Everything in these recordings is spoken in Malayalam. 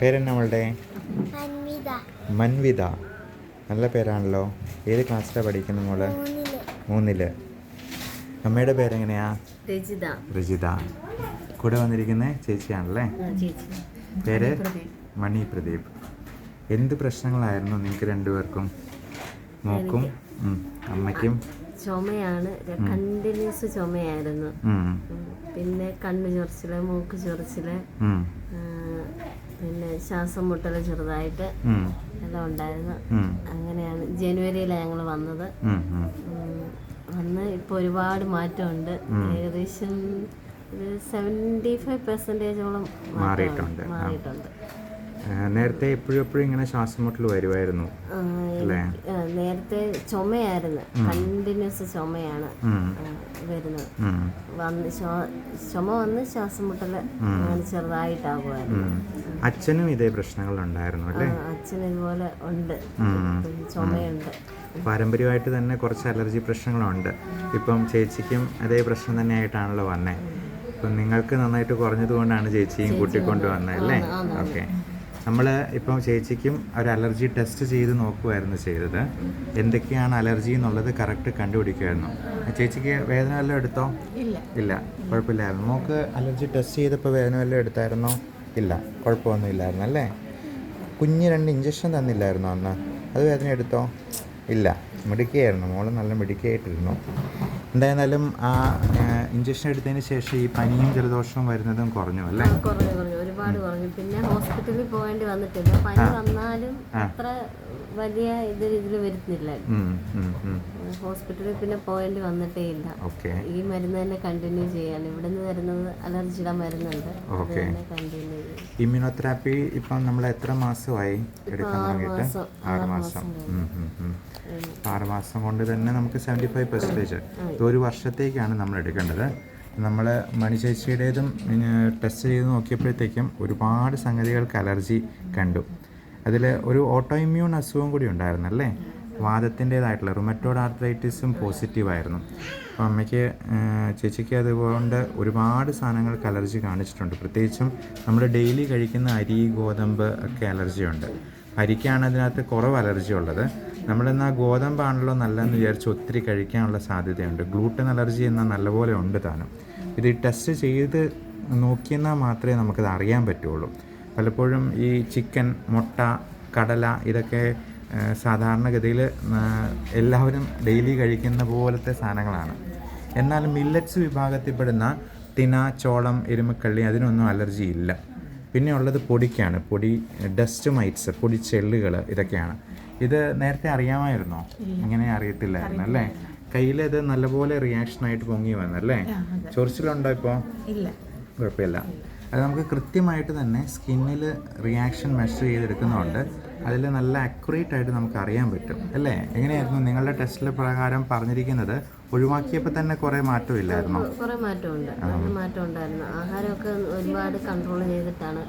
പേരെന്നാ അവളുടെ മൻവിത. നല്ല പേരാണല്ലോ. ഏത് ക്ലാസ്സിലാണ് പഠിക്കുന്നത് മോൾ? മൂന്നിൽ. അമ്മയുടെ പേരെങ്ങനെയാ? രജിത. രജിത. കൂടെ വന്നിരിക്കുന്ന ചേച്ചിയാണല്ലേ? പേര്? മണി പ്രദീപ് എന്ത് പ്രശ്നങ്ങളായിരുന്നു നിങ്ങൾക്ക് രണ്ടുപേർക്കും? മോക്കും അമ്മയ്ക്കും? ചുമയാണ്. കണ്ടിന്യൂസ് ചുമയായിരുന്നു. പിന്നെ കണ്ണ് ചൊറിച്ചിൽ മൂക്ക് ചൊറിച്ചിൽ. ശ്വാസം മുട്ടൽ ചെറുതായിട്ട് എല്ലാം ഉണ്ടായിരുന്നു. അങ്ങനെയാണ് ജനുവരിയിലാണ് ഞങ്ങൾ വന്നത്. വന്ന് ഇപ്പോൾ ഒരുപാട് മാറ്റമുണ്ട്. ഏകദേശം ഒരു സെവന്റി ഫൈവ് പെർസെന്റേജോളം മാറിയിട്ടുണ്ട്. മാറിയിട്ടുണ്ട്. നേരത്തെ എപ്പോഴും എപ്പോഴും ഇങ്ങനെ ശ്വാസം മുട്ടൽ വരുമായിരുന്നു നേരത്തെ ചുമയായിരുന്നു. കണ്ടിന്യൂസ് ചുമയാണ്. വരുന്നത്. വന്ന് ചുമ വന്ന് ശ്വാസം മുട്ടൽ അങ്ങനെ ചെറുതായിട്ടാകുമായിരുന്നു. അച്ഛനും ഇതേ പ്രശ്നങ്ങൾ ഉണ്ടായിരുന്നു അല്ലേ അച്ഛൻ ഇതുപോലെ ഉണ്ട്. ചുമയുണ്ട്. പാരമ്പര്യമായിട്ട് തന്നെ കുറച്ച് അലർജി പ്രശ്നങ്ങളുണ്ട്. ഇപ്പം ചേച്ചിക്കും അതേ പ്രശ്നം തന്നെയായിട്ടാണല്ലോ വന്നേ. ഇപ്പം നിങ്ങൾക്ക് നന്നായിട്ട് കുറഞ്ഞതുകൊണ്ടാണ് ചേച്ചിയും കൂട്ടിക്കൊണ്ട് വന്നത് അല്ലേ? ഓക്കെ. നമ്മൾ ഇപ്പം ചേച്ചിക്കും ഒരു അലർജി ടെസ്റ്റ് ചെയ്ത് നോക്കുമായിരുന്നു ചെയ്തത്. എന്തൊക്കെയാണ് അലർജി എന്നുള്ളത് കറക്റ്റ് കണ്ടുപിടിക്കുമായിരുന്നു ചേച്ചിക്ക് വേദന വല്ലതും എടുത്തോ? ഇല്ല. ഇല്ല. കുഴപ്പമില്ലായിരുന്നു. നമുക്ക് അലർജി ടെസ്റ്റ് ചെയ്തപ്പോൾ വേദന വല്ലതും എടുത്തായിരുന്നോ? ഇല്ല. കുഴപ്പമൊന്നും ഇല്ലായിരുന്നു അല്ലേ? കുഞ്ഞ് രണ്ട് ഇഞ്ചക്ഷൻ തന്നില്ലായിരുന്നോ അന്ന്? അത് വേദന എടുത്തോ? ഇല്ല. മിടുക്കിയായിരുന്നു. മോൾ നല്ല മിടുക്കിയായിട്ടിരുന്നു. എന്തായിരുന്നാലും ആ ഇഞ്ചക്ഷൻ എടുത്തതിന് ശേഷം ഈ പനിയും ജലദോഷവും വരുന്നതും കുറഞ്ഞു അല്ലേ? ഒരുപാട് കുറഞ്ഞു പിന്നെ ഹോസ്പിറ്റലിൽ പോകേണ്ടി വന്നിട്ടില്ല. പനി വന്നാലും അത്ര വലിയ ഇത് ഇതിൽ വരുന്നില്ല. ഹോസ്പിറ്റലിൽ പിന്നെ പോകേണ്ടി വന്നിട്ടേ ഇല്ല. ഈ മരുന്ന് തന്നെ കണ്ടിന്യൂ ചെയ്യാൻ ഇവിടെ നിന്ന് വരുന്നത് അലർജിയുടെ മരുന്നുണ്ട്. ഇമ്യൂണോതെറാപ്പി ഇപ്പൊ തന്നെ കണ്ടിന്യൂ ഇമ്മ്യൂണോതെറാപ്പി ഇപ്പം നമ്മൾ എത്ര മാസമായി എടുക്കാൻ തുടങ്ങിയിട്ട്? ആറ് മാസം. ആറ് മാസം കൊണ്ട് തന്നെ നമുക്ക് സെവന്റി ഫൈവ് പെർസെന്റേജ് ഒരു വർഷത്തേക്കാണ് നമ്മൾ എടുക്കേണ്ടത്. നമ്മൾ മണി ചേച്ചിയുടേതും ടെസ്റ്റ് ചെയ്ത് നോക്കിയപ്പോഴത്തേക്കും ഒരുപാട് സംഗതികൾക്ക് അലർജി കണ്ടു. അതിൽ ഒരു ഓട്ടോ ഇമ്മ്യൂൺ അസുഖം കൂടി ഉണ്ടായിരുന്നല്ലേ വാദത്തിന്റേതായിട്ടുള്ള റുമറ്റോഡ് ആർത്രൈറ്റിസും പോസിറ്റീവായിരുന്നു അപ്പോൾ അമ്മയ്ക്ക് ചേച്ചിക്ക് അതുകൊണ്ട് ഒരുപാട് സാധനങ്ങൾക്ക് അലർജി കാണിച്ചിട്ടുണ്ട്. പ്രത്യേകിച്ചും നമ്മൾ ഡെയിലി കഴിക്കുന്ന അരി ഗോതമ്പ് ഒക്കെ അലർജിയുണ്ട്. അരിക്കാണ് അതിനകത്ത് കുറവ് അലർജി ഉള്ളത്. നമ്മളെന്നാൽ ഗോതമ്പാണല്ലോ നല്ലതെന്ന് വിചാരിച്ച് ഒത്തിരി കഴിക്കാനുള്ള സാധ്യതയുണ്ട്. ഗ്ലൂട്ടൻ അലർജി എന്നാൽ നല്ലപോലെ ഉണ്ട് താനും. ഇത് ടെസ്റ്റ് ചെയ്ത് നോക്കിയെന്നാൽ മാത്രമേ നമുക്കത് അറിയാൻ പറ്റുള്ളൂ. പലപ്പോഴും ഈ ചിക്കൻ മുട്ട കടല ഇതൊക്കെ സാധാരണഗതിയിൽ എല്ലാവരും ഡെയിലി കഴിക്കുന്ന പോലത്തെ സാധനങ്ങളാണ്. എന്നാൽ മില്ലറ്റ്സ് വിഭാഗത്തിൽപ്പെടുന്ന തിന ചോളം എരുമക്കള്ളി അതിനൊന്നും അലർജി ഇല്ല. പിന്നെ ഉള്ളത് പൊടിക്കാണ്. പൊടി ഡസ്റ്റ് മൈറ്റ്സ് പൊടി ചെള്ളുകൾ ഇതൊക്കെയാണ്. ഇത് നേരത്തെ അറിയാമായിരുന്നോ? അങ്ങനെ അറിയത്തില്ലായിരുന്നു അല്ലേ? കയ്യിൽ ഇത് നല്ലപോലെ റിയാക്ഷനായിട്ട് പൊങ്ങി വന്നല്ലേ? ചൊറിച്ചിലുണ്ടോ ഇപ്പോൾ ഇല്ല. കുഴപ്പമില്ല. അത് നമുക്ക് കൃത്യമായിട്ട് തന്നെ സ്കിന്നിൽ റിയാക്ഷൻ മെഷർ ചെയ്തെടുക്കുന്നതുകൊണ്ട് അതിൽ നല്ല അക്യുറേറ്റ് ആയിട്ട് നമുക്ക് അറിയാൻ പറ്റും. അല്ലേ? എങ്ങനെയായിരുന്നു നിങ്ങളുടെ ടെസ്റ്റിലെ പ്രകാരം പറഞ്ഞിരിക്കുന്നത്? ഒഴിവാക്കിയപ്പോൾ തന്നെ കുറേ മാറ്റമില്ലായിരുന്നോ കുറേ മാറ്റമുണ്ട് മാറ്റം ഉണ്ടായിരുന്നു. ആഹാരമൊക്കെ ഒരുപാട് കൺട്രോൾ ചെയ്തിട്ടാണ്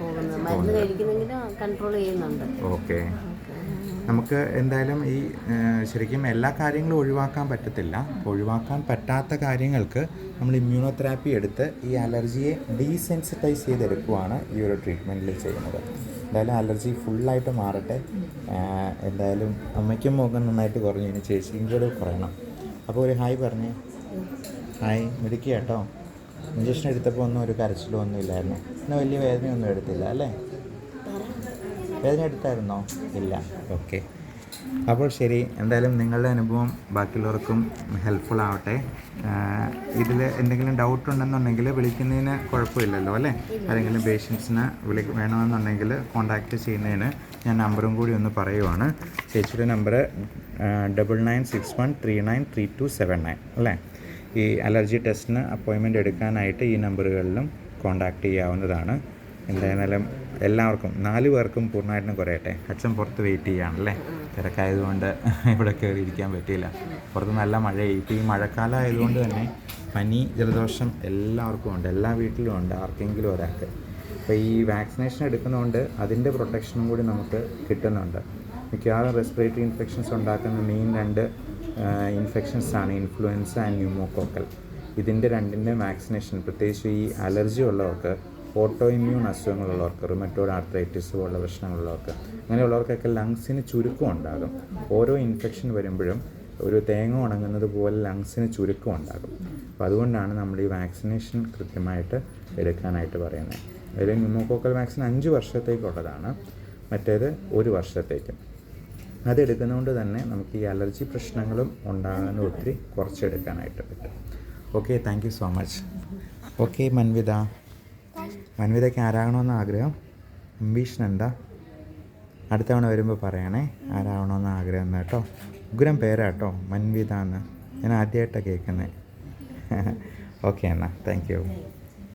പോകുന്നത്. മരുന്ന് കഴിക്കുന്നെങ്കിലും കൺട്രോൾ ചെയ്യുന്നുണ്ട്. ഓക്കെ. നമുക്ക് എന്തായാലും ഈ ശരിക്കും എല്ലാ കാര്യങ്ങളും ഒഴിവാക്കാൻ പറ്റത്തില്ല. ഒഴിവാക്കാൻ പറ്റാത്ത കാര്യങ്ങൾക്ക് നമ്മൾ ഇമ്മ്യൂണോതെറാപ്പി എടുത്ത് ഈ അലർജിയെ ഡീസെൻസിറ്റൈസ് ചെയ്തെടുക്കുവാണ് ഈ ഒരു ട്രീറ്റ്മെന്റിൽ ചെയ്യുന്നത്. എന്തായാലും അലർജി ഫുള്ളായിട്ട് മാറട്ടെ. എന്തായാലും അമ്മയ്ക്കും മുഖം നന്നായിട്ട് കുറഞ്ഞു. ഇനി ചേച്ചിയും കൂടെ കുറയണം. അപ്പോൾ ഒരു ഹായ് പറഞ്ഞു. ഹായ്. മിടുക്കി കേട്ടോ ഇഞ്ചക്ഷൻ എടുത്തപ്പോൾ ഒന്നും ഒരു കരച്ചിലോ ഒന്നും ഇല്ലായിരുന്നു. പിന്നെ വലിയ വേദനയൊന്നും എടുത്തില്ല അല്ലേ? വേദന എടുത്തായിരുന്നോ ഇല്ല. ഓക്കെ. അപ്പോൾ ശരി എന്തായാലും നിങ്ങളുടെ അനുഭവം ബാക്കിയുള്ളവർക്കും ഹെൽപ്ഫുൾ ആവട്ടെ. ഇതിൽ എന്തെങ്കിലും ഡൗട്ട് ഉണ്ടെന്നുണ്ടെങ്കിൽ വിളിക്കുന്നതിന് കുഴപ്പമില്ലല്ലോ അല്ലേ? ആരെങ്കിലും പേഷ്യൻസിന് വിളി വേണമെന്നുണ്ടെങ്കിൽ കോൺടാക്റ്റ് ചെയ്യുന്നതിന് ഞാൻ നമ്പറും കൂടി ഒന്ന് പറയുവാണ്. ചേച്ചിയുടെ number double nine six one three nine three two seven nine അല്ലേ? ഈ അലർജി ടെസ്റ്റിന് അപ്പോയിൻമെന്റ് എടുക്കാനായിട്ട് ഈ നമ്പറുകളിലും കോൺടാക്റ്റ് ചെയ്യാവുന്നതാണ്. എന്തായാലും എല്ലാവർക്കും നാല് പേർക്കും പൂർണമായിട്ടും കുറയട്ടെ. അച്ഛൻ പുറത്ത് വെയിറ്റ് ചെയ്യാണല്ലേ തിരക്കായതുകൊണ്ട് ഇവിടെ കയറി ഇരിക്കാൻ പറ്റിയില്ല. പുറത്ത് നല്ല മഴയായി ഇപ്പോൾ ഈ മഴക്കാലം ആയതുകൊണ്ട് തന്നെ പനി ജലദോഷം എല്ലാവർക്കും ഉണ്ട്. എല്ലാ വീട്ടിലും ഉണ്ട് ആർക്കെങ്കിലും ഒരാൾക്ക്. അപ്പോൾ ഈ വാക്സിനേഷൻ എടുക്കുന്നതുകൊണ്ട് അതിന്റെ പ്രൊട്ടക്ഷനും കൂടി നമുക്ക് കിട്ടുന്നുണ്ട്. മിക്കവാറും റെസ്പിറേറ്ററി ഇൻഫെക്ഷൻസ് ഉണ്ടാക്കുന്ന മെയിൻ രണ്ട് ഇൻഫെക്ഷൻസ് ആണ് ഇൻഫ്ലുവൻസ ആൻഡ് ന്യൂമോക്കോക്കൽ ഇതിന്റെ രണ്ടിന്റെ വാക്സിനേഷൻ പ്രത്യേകിച്ച് ഈ അലർജി ഉള്ളവർക്ക് ഓട്ടോ ഇമ്മ്യൂൺ അസുഖങ്ങളുള്ളവർക്ക് റിമറ്റോഡ് ആർത്രൈറ്റിസ് പോലുള്ള പ്രശ്നങ്ങളുള്ളവർക്ക് അങ്ങനെയുള്ളവർക്കൊക്കെ ലങ്സിന് ചുരുക്കം ഉണ്ടാകും. ഓരോ ഇൻഫെക്ഷൻ വരുമ്പോഴും ഒരു തേങ്ങ ഉണങ്ങുന്നത് പോലെ ലങ്സിന് ചുരുക്കം ഉണ്ടാകും. അപ്പോൾ അതുകൊണ്ടാണ് നമ്മൾ ഈ വാക്സിനേഷൻ കൃത്യമായിട്ട് എടുക്കാനായിട്ട് പറയുന്നത്. അതിൽ ന്യൂമോക്കോക്കൽ വാക്സിൻ അഞ്ച് വർഷത്തേക്കുള്ളതാണ് മറ്റേത് ഒരു വർഷത്തേക്കും. അതെടുക്കുന്നതുകൊണ്ട് തന്നെ നമുക്ക് ഈ അലർജി പ്രശ്നങ്ങളും ഉണ്ടാകാൻ ഒത്തിരി കുറച്ചെടുക്കാനായിട്ട് പറ്റും. Okay thank you so much okay Manvitha. മൻവിതയ്ക്ക് ആരാകണമെന്ന് ആഗ്രഹം? അംബീഷൻ എന്താ അടുത്ത തവണ വരുമ്പോൾ പറയണേ ആരാകണമെന്ന് ആഗ്രഹം എന്ന് കേട്ടോ. ഉഗ്രം പേരാട്ടോ മൻവിത എന്ന്. ഞാൻ ആദ്യമായിട്ടാണ് കേൾക്കുന്നത് ഓക്കെ എന്നാൽ താങ്ക് യു